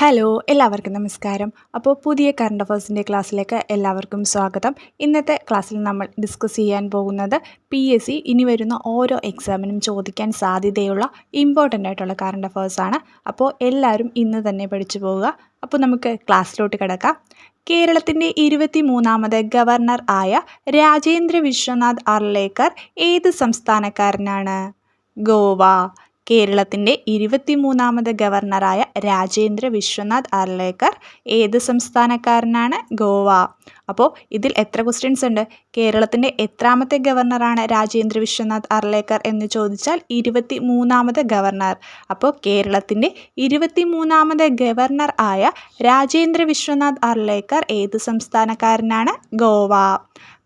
Hello എല്ലാവർക്കും നമസ്കാരം. അപ്പോൾ പുതിയ കറണ്ട് അഫേഴ്സിന്റെ ക്ലാസ്സിലേക്ക് എല്ലാവർക്കും സ്വാഗതം. ഇന്നത്തെ ക്ലാസ്സിൽ നമ്മൾ ഡിസ്കസ് ചെയ്യാൻ പോകുന്നത് പി എസ് സി ഇനി വരുന്ന ഓരോ എക്സാമിനും ചോദിക്കാൻ സാധ്യതയുള്ള ഇമ്പോർട്ടന്റ് ആയിട്ടുള്ള കറണ്ട് അഫേഴ്സാണ് അപ്പോൾ എല്ലാവരും ഇന്ന് തന്നെ പഠിച്ചു പോവുക. അപ്പോൾ നമുക്ക് ക്ലാസ്സിലോട്ട് കിടക്കാം. കേരളത്തിന്റെ ഇരുപത്തി മൂന്നാമത് ഗവർണർ ആയ രാജേന്ദ്ര വിശ്വനാഥ് അർലേക്കർ ഏത് സംസ്ഥാനക്കാരനാണ്? ഗോവ. കേരളത്തിന്റെ ഇരുപത്തിമൂന്നാമത് ഗവർണറായ രാജേന്ദ്ര വിശ്വനാഥ് അർലേക്കർ ഏത് സംസ്ഥാനക്കാരനാണ്? ഗോവ. അപ്പോൾ ഇതിൽ എത്ര ക്വസ്റ്റ്യൻസ് ഉണ്ട്? കേരളത്തിന്റെ എത്രാമത്തെ ഗവർണറാണ് രാജേന്ദ്ര വിശ്വനാഥ് അർലേക്കർ എന്ന് ചോദിച്ചാൽ ഇരുപത്തി മൂന്നാമത് ഗവർണർ. അപ്പോൾ കേരളത്തിന്റെ ഇരുപത്തി മൂന്നാമത് ഗവർണർ ആയ രാജേന്ദ്ര വിശ്വനാഥ് അർലേക്കർ ഏത് സംസ്ഥാനക്കാരനാണ്? ഗോവ.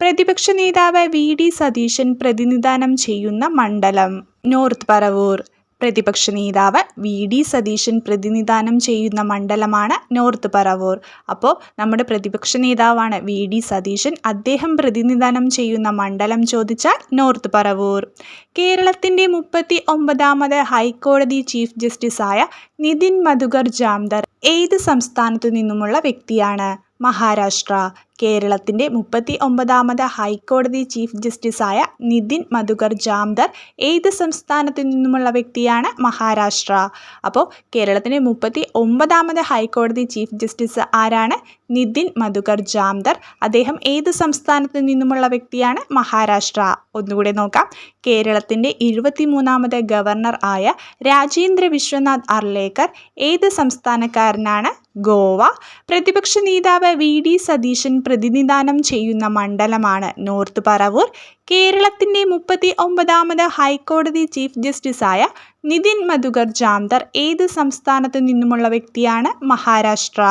പ്രതിപക്ഷ നേതാവ് വി. ഡി. സതീശൻ പ്രതിനിധാനം ചെയ്യുന്ന മണ്ഡലം. നോർത്ത് പറവൂർ. പ്രതിപക്ഷ നേതാവ് വി ഡി സതീശൻ പ്രതിനിധാനം ചെയ്യുന്ന മണ്ഡലമാണ് നോർത്ത് പറവൂർ. അപ്പോൾ നമ്മുടെ പ്രതിപക്ഷ നേതാവാണ് വി ഡി സതീശൻ. അദ്ദേഹം പ്രതിനിധാനം ചെയ്യുന്ന മണ്ഡലം ചോദിച്ചാൽ നോർത്ത് പറവൂർ. കേരളത്തിന്റെ മുപ്പത്തി ഒമ്പതാമത് ഹൈക്കോടതി ചീഫ് ജസ്റ്റിസായ നിതിൻ മധുകർ ജാംദർ ഏത് സംസ്ഥാനത്തു നിന്നുമുള്ള വ്യക്തിയാണ്? മഹാരാഷ്ട്ര. കേരളത്തിന്റെ മുപ്പത്തി ഒമ്പതാമത് ഹൈക്കോടതി ചീഫ് ജസ്റ്റിസായ നിതിൻ മധുകർ ജാംദർ ഏത് സംസ്ഥാനത്തു നിന്നുമുള്ള വ്യക്തിയാണ് മഹാരാഷ്ട്ര? അപ്പോൾ കേരളത്തിന്റെ മുപ്പത്തി ഒമ്പതാമത് ഹൈക്കോടതി ചീഫ് ജസ്റ്റിസ് ആരാണ്? നിതിൻ മധുകർ ജാംദർ. അദ്ദേഹം ഏത് സംസ്ഥാനത്ത് നിന്നുമുള്ള വ്യക്തിയാണ്? മഹാരാഷ്ട്ര. ഒന്നുകൂടെ നോക്കാം. കേരളത്തിന്റെ ഇരുപത്തിമൂന്നാമത് ഗവർണർ ആയ രാജേന്ദ്ര വിശ്വനാഥ് അർലേക്കർ ഏത് സംസ്ഥാനക്കാരനാണ്? ഗോവ. പ്രതിപക്ഷ നേതാവ് വി ഡി സതീശൻ പ്രതിനിധാനം ചെയ്യുന്ന മണ്ഡലമാണ് നോർത്ത് പറവൂർ. കേരളത്തിന്റെ മുപ്പത്തി ഒമ്പതാമത് ഹൈക്കോടതി ചീഫ് ജസ്റ്റിസായ നിതിൻ മധുകർ ജാംദർ ഏത് സംസ്ഥാനത്തു നിന്നുമുള്ള വ്യക്തിയാണ്? മഹാരാഷ്ട്ര.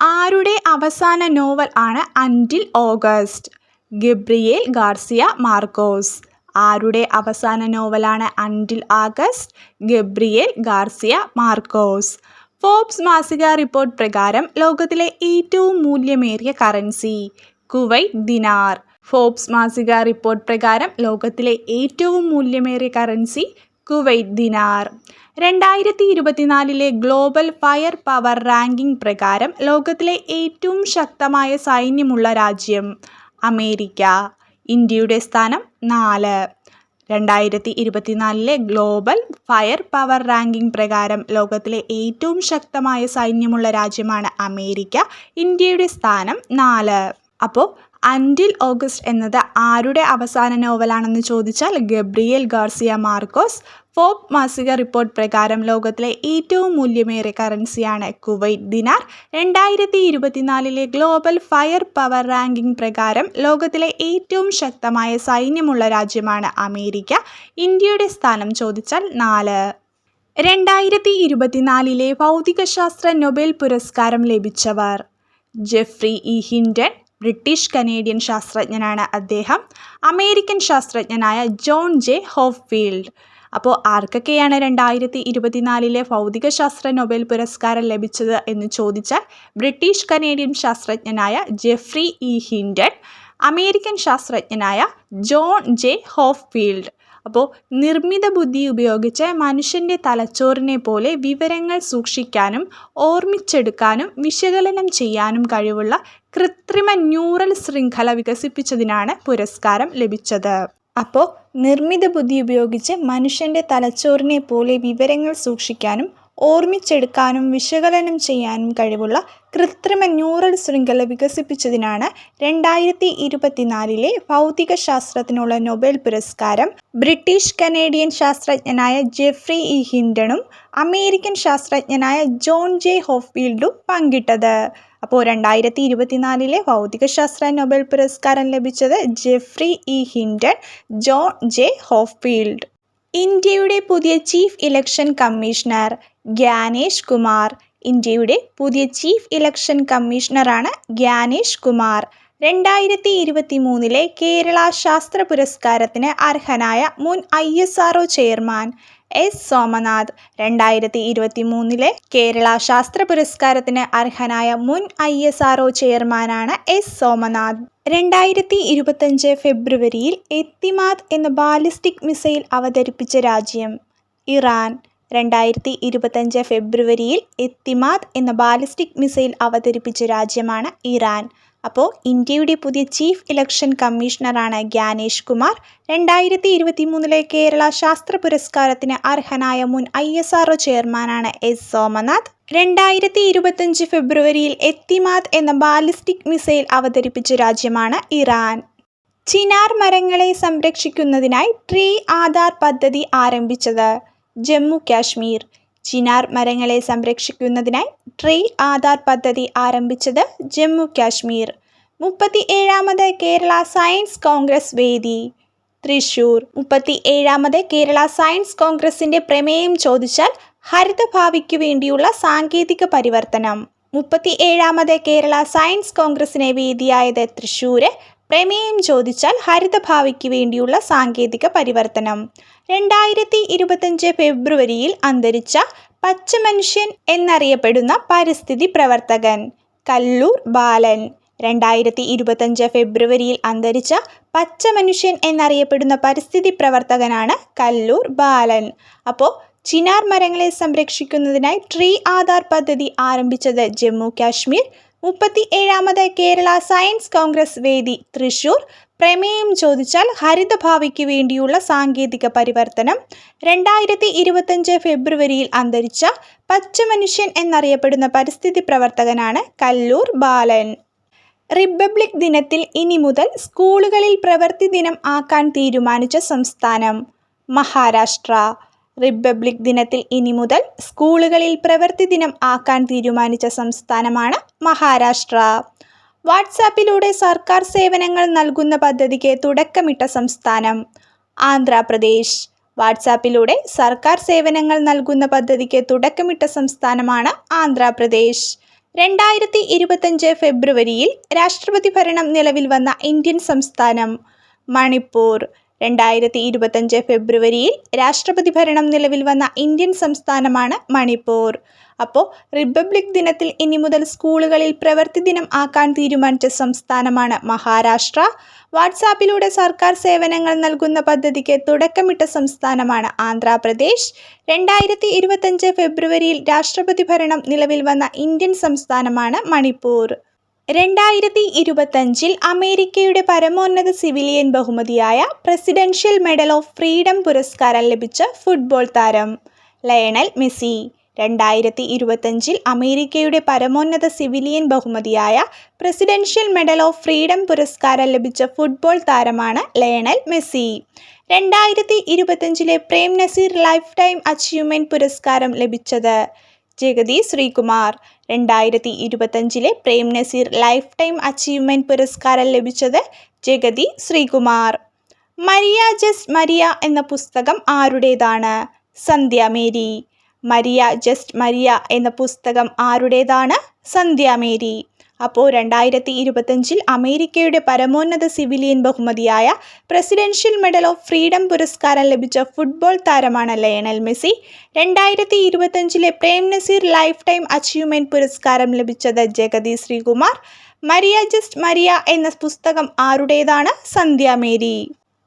ആരുടെ അവസാന നോവൽ ആണ് until August? Gabriel Garcia Marquez. ആരുടെ അവസാന നോവലാണ് until August? Gabriel Garcia Marquez. Forbes മാസിക റിപ്പോർട്ട് പ്രകാരം ലോകത്തിലെ ഏറ്റവും മൂല്യമേറിയ കറൻസി കുവൈറ്റ് ദിനാർ. ഫോബ്സ് മാസിക റിപ്പോർട്ട് പ്രകാരം ലോകത്തിലെ ഏറ്റവും മൂല്യമേറിയ കറൻസി കുവൈറ്റ് ദിനാർ. രണ്ടായിരത്തി ഇരുപത്തിനാലിലെ ഗ്ലോബൽ ഫയർ പവർ റാങ്കിംഗ് പ്രകാരം ലോകത്തിലെ ഏറ്റവും ശക്തമായ സൈന്യമുള്ള രാജ്യം അമേരിക്ക. ഇന്ത്യയുടെ സ്ഥാനം നാല്. രണ്ടായിരത്തി ഇരുപത്തിനാലിലെ ഗ്ലോബൽ ഫയർ പവർ റാങ്കിംഗ് പ്രകാരം ലോകത്തിലെ ഏറ്റവും ശക്തമായ സൈന്യമുള്ള രാജ്യമാണ് അമേരിക്ക. ഇന്ത്യയുടെ സ്ഥാനം നാല്. അപ്പോൾ അന്റിൽ ഓഗസ്റ്റ് എന്നത് ആരുടെ അവസാന നോവലാണെന്ന് ചോദിച്ചാൽ ഗബ്രിയേൽ ഗാർസിയ മാർക്കോസ്. ഫോബ് മാസിക റിപ്പോർട്ട് പ്രകാരം ലോകത്തിലെ ഏറ്റവും മൂല്യമേറിയ കറൻസിയാണ് കുവൈറ്റ് ദിനാർ. രണ്ടായിരത്തി ഇരുപത്തിനാലിലെ ഗ്ലോബൽ ഫയർ പവർ റാങ്കിംഗ് പ്രകാരം ലോകത്തിലെ ഏറ്റവും ശക്തമായ സൈന്യമുള്ള രാജ്യമാണ് അമേരിക്ക. ഇന്ത്യയുടെ സ്ഥാനം ചോദിച്ചാൽ നാല്. രണ്ടായിരത്തി ഇരുപത്തിനാലിലെ ഭൗതികശാസ്ത്ര നൊബേൽ പുരസ്കാരം ലഭിച്ചവർ Geoffrey E Hinton British Canadian ശാസ്ത്രജ്ഞനാണ് അദ്ദേഹം. അമേരിക്കൻ ശാസ്ത്രജ്ഞനായ ജോൺ ജെ ഹോഫ്ഫീൽഡ് അപ്പോൾ ആർക്കൊക്കെയാണ് രണ്ടായിരത്തി ഇരുപത്തിനാലിലെ ഭൗതികശാസ്ത്ര നൊബേൽ പുരസ്കാരം ലഭിച്ചത് എന്ന് ചോദിച്ചാൽ ബ്രിട്ടീഷ് കനേഡിയൻ ശാസ്ത്രജ്ഞനായ ജെഫ്രി ഇ ഹിൻഡൻ അമേരിക്കൻ ശാസ്ത്രജ്ഞനായ ജോൺ ജെ ഹോഫ്ഫീൽഡ് അപ്പോൾ നിർമ്മിത ബുദ്ധി ഉപയോഗിച്ച് മനുഷ്യന്റെ തലച്ചോറിനെ പോലെ വിവരങ്ങൾ സൂക്ഷിക്കാനും ഓർമ്മിച്ചെടുക്കാനും വിശകലനം ചെയ്യാനും കഴിവുള്ള കൃത്രിമ ന്യൂറൽ ശൃംഖല വികസിപ്പിച്ചതിനാണ് പുരസ്കാരം ലഭിച്ചത്. അപ്പോൾ നിർമ്മിത ബുദ്ധി ഉപയോഗിച്ച് മനുഷ്യന്റെ തലച്ചോറിനെ പോലെ വിവരങ്ങൾ സൂക്ഷിക്കാനും ഓർമ്മിച്ചെടുക്കാനും വിശകലനം ചെയ്യാനും കഴിവുള്ള കൃത്രിമ ന്യൂറൽ ശൃംഖല വികസിപ്പിച്ചതിനാണ് രണ്ടായിരത്തി ഇരുപത്തിനാലിലെ ഭൗതികശാസ്ത്രത്തിനുള്ള നൊബേൽ പുരസ്കാരം. ബ്രിട്ടീഷ് കനേഡിയൻ ശാസ്ത്രജ്ഞനായ ജെഫ്രി ഇ ഹിൻഡണും അമേരിക്കൻ ശാസ്ത്രജ്ഞനായ ജോൺ ജെ ഹോഫ്ഫീൽഡും പങ്കിട്ടത്. അപ്പോൾ രണ്ടായിരത്തി ഇരുപത്തിനാലിലെ ഭൗതികശാസ്ത്ര നൊബേൽ പുരസ്കാരം ലഭിച്ചത് Geoffrey E Hinton John J Hopfield. ഇന്ത്യയുടെ പുതിയ chief election commissioner. Gyanesh Kumar. ഇന്ത്യയുടെ പുതിയ ചീഫ് ഇലക്ഷൻ കമ്മീഷണറാണ് ഗ്യാനേഷ് കുമാർ. രണ്ടായിരത്തി ഇരുപത്തി മൂന്നിലെ കേരള ശാസ്ത്ര പുരസ്കാരത്തിന് അർഹനായ മുൻ I S R chairman S Somanath. രണ്ടായിരത്തി ഇരുപത്തി മൂന്നിലെ കേരള ശാസ്ത്ര പുരസ്കാരത്തിന് അർഹനായ മുൻ ഐ എസ് ആർ ചെയർമാനാണ് എസ് സോമനാഥ്. രണ്ടായിരത്തി ഇരുപത്തഞ്ച് ഫെബ്രുവരിയിൽ എത്തിമാദ് എന്ന ബാലിസ്റ്റിക് മിസൈൽ അവതരിപ്പിച്ച രാജ്യം ഇറാൻ. രണ്ടായിരത്തി ഇരുപത്തഞ്ച് ഫെബ്രുവരിയിൽ എത്തിമാദ് എന്ന ബാലിസ്റ്റിക് മിസൈൽ അവതരിപ്പിച്ച രാജ്യമാണ് ഇറാൻ. അപ്പോൾ ഇന്ത്യയുടെ പുതിയ ചീഫ് ഇലക്ഷൻ കമ്മീഷണറാണ് ഗ്യാനേഷ് കുമാർ രണ്ടായിരത്തി ഇരുപത്തി മൂന്നിലെ കേരള ശാസ്ത്ര പുരസ്കാരത്തിന് അർഹനായ മുൻ ഐ എസ് ആർഒ ചെയർമാനാണ് എസ് സോമനാഥ്. രണ്ടായിരത്തി ഇരുപത്തഞ്ച് ഫെബ്രുവരിയിൽ എത്തിമാദ് എന്ന ബാലിസ്റ്റിക് മിസൈൽ അവതരിപ്പിച്ച രാജ്യമാണ് ഇറാൻ. ചിനാർ മരങ്ങളെ സംരക്ഷിക്കുന്നതിനായി ട്രീ ആധാർ പദ്ധതി ആരംഭിച്ചത്. ജമ്മു കാശ്മീർ. ചിനാർ മരങ്ങളെ സംരക്ഷിക്കുന്നതിനായി ട്രീ ആധാർ പദ്ധതി ആരംഭിച്ചത് ജമ്മു കാശ്മീർ. മുപ്പത്തി ഏഴാമത് കേരള സയൻസ് കോൺഗ്രസ് വേദി. തൃശൂർ. മുപ്പത്തി ഏഴാമത് കേരള സയൻസ് കോൺഗ്രസിന്റെ പ്രമേയം ചോദിച്ചാൽ ഹരിതഭാവിക്ക് വേണ്ടിയുള്ള സാങ്കേതിക പരിവർത്തനം. മുപ്പത്തി ഏഴാമത് കേരള സയൻസ് കോൺഗ്രസിനെ വേദിയായത് തൃശ്ശൂര് പ്രമേയം ചോദിച്ചാൽ ഹരിതഭാവിക്ക് വേണ്ടിയുള്ള സാങ്കേതിക പരിവർത്തനം. രണ്ടായിരത്തി ഇരുപത്തഞ്ച് ഫെബ്രുവരിയിൽ അന്തരിച്ച പച്ചമനുഷ്യൻ എന്നറിയപ്പെടുന്ന പരിസ്ഥിതി പ്രവർത്തകൻ കല്ലൂർ ബാലൻ. രണ്ടായിരത്തി ഇരുപത്തഞ്ച് ഫെബ്രുവരിയിൽ അന്തരിച്ച പച്ചമനുഷ്യൻ എന്നറിയപ്പെടുന്ന പരിസ്ഥിതി പ്രവർത്തകനാണ് കല്ലൂർ ബാലൻ. അപ്പോൾ ചിനാർ മരങ്ങളെ സംരക്ഷിക്കുന്നതിനായി ട്രീ ആധാർ പദ്ധതി ആരംഭിച്ചത് ജമ്മു കാശ്മീർ മുപ്പത്തി ഏഴാമത് കേരള സയൻസ് കോൺഗ്രസ് വേദി തൃശൂർ. പ്രമേയം ചോദിച്ചാൽ ഹരിതഭാവിക്ക് വേണ്ടിയുള്ള സാങ്കേതിക പരിവർത്തനം. രണ്ടായിരത്തി ഇരുപത്തഞ്ച് ഫെബ്രുവരിയിൽ അന്തരിച്ച പച്ചമനുഷ്യൻ എന്നറിയപ്പെടുന്ന പരിസ്ഥിതി പ്രവർത്തകനാണ് കല്ലൂർ ബാലൻ. റിപ്പബ്ലിക് ദിനത്തിൽ ഇനി മുതൽ സ്കൂളുകളിൽ പ്രവൃത്തി ദിനം ആക്കാൻ തീരുമാനിച്ച സംസ്ഥാനം മഹാരാഷ്ട്ര. റിപ്പബ്ലിക് ദിനത്തിൽ ഇനി മുതൽ സ്കൂളുകളിൽ പ്രവൃത്തി ദിനം ആക്കാൻ തീരുമാനിച്ച സംസ്ഥാനമാണ് മഹാരാഷ്ട്ര. വാട്സാപ്പിലൂടെ സർക്കാർ സേവനങ്ങൾ നൽകുന്ന പദ്ധതിക്ക് തുടക്കമിട്ട സംസ്ഥാനം ആന്ധ്രാപ്രദേശ്. വാട്സാപ്പിലൂടെ സർക്കാർ സേവനങ്ങൾ നൽകുന്ന പദ്ധതിക്ക് തുടക്കമിട്ട സംസ്ഥാനമാണ് ആന്ധ്രാപ്രദേശ്. രണ്ടായിരത്തി ഇരുപത്തഞ്ച് ഫെബ്രുവരിയിൽ രാഷ്ട്രപതി ഭരണം നിലവിൽ വന്ന ഇന്ത്യൻ സംസ്ഥാനം മണിപ്പൂർ. രണ്ടായിരത്തി ഇരുപത്തഞ്ച് ഫെബ്രുവരിയിൽ രാഷ്ട്രപതി ഭരണം നിലവിൽ വന്ന ഇന്ത്യൻ സംസ്ഥാനമാണ് മണിപ്പൂർ. അപ്പോൾ റിപ്പബ്ലിക് ദിനത്തിൽ ഇനി മുതൽ സ്കൂളുകളിൽ പ്രവൃത്തി ദിനം ആക്കാൻ തീരുമാനിച്ച സംസ്ഥാനമാണ് മഹാരാഷ്ട്ര. വാട്സാപ്പിലൂടെ സർക്കാർ സേവനങ്ങൾ നൽകുന്ന പദ്ധതിക്ക് തുടക്കമിട്ട സംസ്ഥാനമാണ് ആന്ധ്രാപ്രദേശ്. രണ്ടായിരത്തി ഇരുപത്തഞ്ച് ഫെബ്രുവരിയിൽ രാഷ്ട്രപതി ഭരണം നിലവിൽ വന്ന ഇന്ത്യൻ സംസ്ഥാനമാണ് മണിപ്പൂർ. രണ്ടായിരത്തി ഇരുപത്തഞ്ചിൽ അമേരിക്കയുടെ പരമോന്നത സിവിലിയൻ ബഹുമതിയായ പ്രസിഡൻഷ്യൽ മെഡൽ ഓഫ് ഫ്രീഡം പുരസ്കാരം ലഭിച്ച ഫുട്ബോൾ താരം ലയണൽ മെസ്സി. രണ്ടായിരത്തി ഇരുപത്തഞ്ചിൽ അമേരിക്കയുടെ പരമോന്നത സിവിലിയൻ ബഹുമതിയായ പ്രസിഡൻഷ്യൽ മെഡൽ ഓഫ് ഫ്രീഡം പുരസ്കാരം ലഭിച്ച ഫുട്ബോൾ താരമാണ് ലയണൽ മെസ്സി. രണ്ടായിരത്തി ഇരുപത്തഞ്ചിലെ Prem Nazir life time achievement പുരസ്കാരം ലഭിച്ചത് ജഗതി ശ്രീകുമാർ. രണ്ടായിരത്തി ഇരുപത്തഞ്ചിലെ Prem Nazir life time achievement പുരസ്കാരം ലഭിച്ചത് Jagathy Sreekumar. Maria Just Maria എന്ന പുസ്തകം ആരുടേതാണ്? Sandhya Mary. Maria Just Maria എന്ന പുസ്തകം ആരുടേതാണ്? സന്ധ്യ മേരി. അപ്പോൾ രണ്ടായിരത്തി ഇരുപത്തഞ്ചിൽ അമേരിക്കയുടെ പരമോന്നത സിവിലിയൻ ബഹുമതിയായ പ്രസിഡൻഷ്യൽ മെഡൽ ഓഫ് ഫ്രീഡം പുരസ്കാരം ലഭിച്ച ഫുട്ബോൾ താരമാണ് ലയണൽ മെസ്സി. രണ്ടായിരത്തി ഇരുപത്തഞ്ചിലെ Prem Nazir life time achievement പുരസ്കാരം ലഭിച്ചത് Jagathy Sreekumar. Maria Just Maria എന്ന പുസ്തകം ആരുടേതാണ്? സന്ധ്യ മേരി.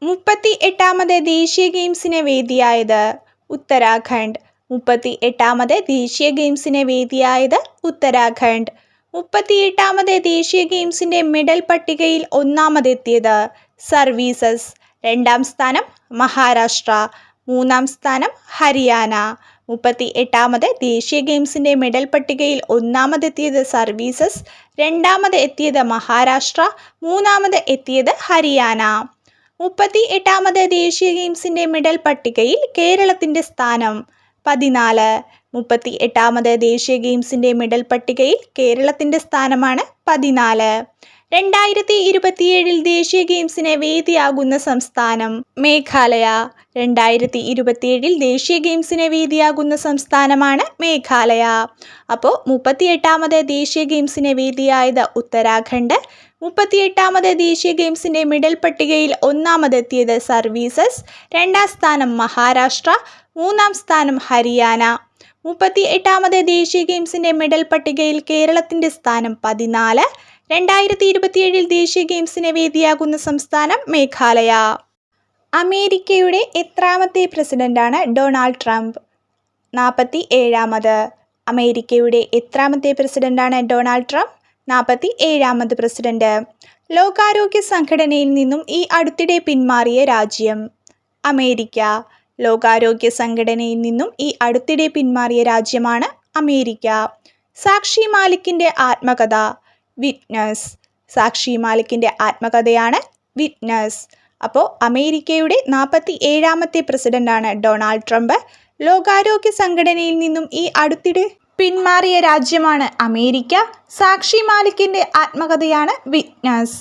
മുപ്പത്തി എട്ടാമത് ദേശീയ ഗെയിംസിന് വേദിയായത് ഉത്തരാഖണ്ഡ്. മുപ്പത്തി എട്ടാമത് ദേശീയ ഗെയിംസിന് വേദിയായത് ഉത്തരാഖണ്ഡ്. മുപ്പത്തിയെട്ടാമത് ദേശീയ ഗെയിംസിന്റെ മെഡൽ പട്ടികയിൽ ഒന്നാമതെത്തിയത് സർവീസസ്. രണ്ടാം സ്ഥാനം മഹാരാഷ്ട്ര. മൂന്നാം സ്ഥാനം ഹരിയാന. മുപ്പത്തി എട്ടാമത് ദേശീയ ഗെയിംസിന്റെ മെഡൽ പട്ടികയിൽ ഒന്നാമതെത്തിയത് സർവീസസ്. രണ്ടാമത് എത്തിയത് മഹാരാഷ്ട്ര. മൂന്നാമത് എത്തിയത് ഹരിയാന. മുപ്പത്തി എട്ടാമത് ദേശീയ ഗെയിംസിന്റെ മെഡൽ പട്ടികയിൽ കേരളത്തിന്റെ സ്ഥാനം പതിനാല്. മുപ്പത്തി എട്ടാമത് ദേശീയ ഗെയിംസിന്റെ മെഡൽ പട്ടികയിൽ കേരളത്തിന്റെ സ്ഥാനമാണ് പതിനാല്. രണ്ടായിരത്തി ഇരുപത്തിയേഴിൽ ദേശീയ ഗെയിംസിന് വേദിയാകുന്ന സംസ്ഥാനം മേഘാലയ. രണ്ടായിരത്തി ഇരുപത്തിയേഴിൽ ദേശീയ ഗെയിംസിന് വേദിയാകുന്ന സംസ്ഥാനമാണ് മേഘാലയ. അപ്പോൾ മുപ്പത്തിയെട്ടാമത് ദേശീയ ഗെയിംസിന് വേദിയായത് ഉത്തരാഖണ്ഡ്. മുപ്പത്തിയെട്ടാമത് ദേശീയ ഗെയിംസിന്റെ മെഡൽ പട്ടികയിൽ ഒന്നാമതെത്തിയത് സർവീസസ്. രണ്ടാം സ്ഥാനം മഹാരാഷ്ട്ര. മൂന്നാം സ്ഥാനം ഹരിയാന. മുപ്പത്തി എട്ടാമത് ദേശീയ ഗെയിംസിന്റെ മെഡൽ പട്ടികയിൽ കേരളത്തിന്റെ സ്ഥാനം പതിനാല്. രണ്ടായിരത്തി ഇരുപത്തിയേഴിൽ ദേശീയ ഗെയിംസിന് വേദിയാകുന്ന സംസ്ഥാനം മേഘാലയ. അമേരിക്കയുടെ എത്രാമത്തെ പ്രസിഡന്റാണ് ഡൊണാൾഡ് ട്രംപ്. നാൽപ്പത്തി ഏഴാമത് അമേരിക്കയുടെ എത്രാമത്തെ പ്രസിഡന്റാണ് ഡൊണാൾഡ് ട്രംപ്. നാൽപ്പത്തി ഏഴാമത് പ്രസിഡന്റ്. ലോകാരോഗ്യ സംഘടനയിൽ നിന്നും ഈ അടുത്തിടെ പിന്മാറിയ രാജ്യം. അമേരിക്ക. ലോകാരോഗ്യ സംഘടനയിൽ നിന്നും ഈ അടുത്തിടെ പിന്മാറിയ രാജ്യമാണ് അമേരിക്ക. സാക്ഷി മാലിക്കിന്റെ ആത്മകഥ വിറ്റ്നസ്. സാക്ഷി മാലിക്കിന്റെ ആത്മകഥയാണ് വിറ്റ്നസ്. അപ്പോൾ അമേരിക്കയുടെ നാൽപ്പത്തി ഏഴാമത്തെ പ്രസിഡന്റാണ് ഡൊണാൾഡ് ട്രംപ്. ലോകാരോഗ്യ സംഘടനയിൽ നിന്നും ഈ അടുത്തിടെ പിന്മാറിയ രാജ്യമാണ് അമേരിക്ക. സാക്ഷി മാലിക്കിന്റെ ആത്മകഥയാണ് വിറ്റ്നസ്.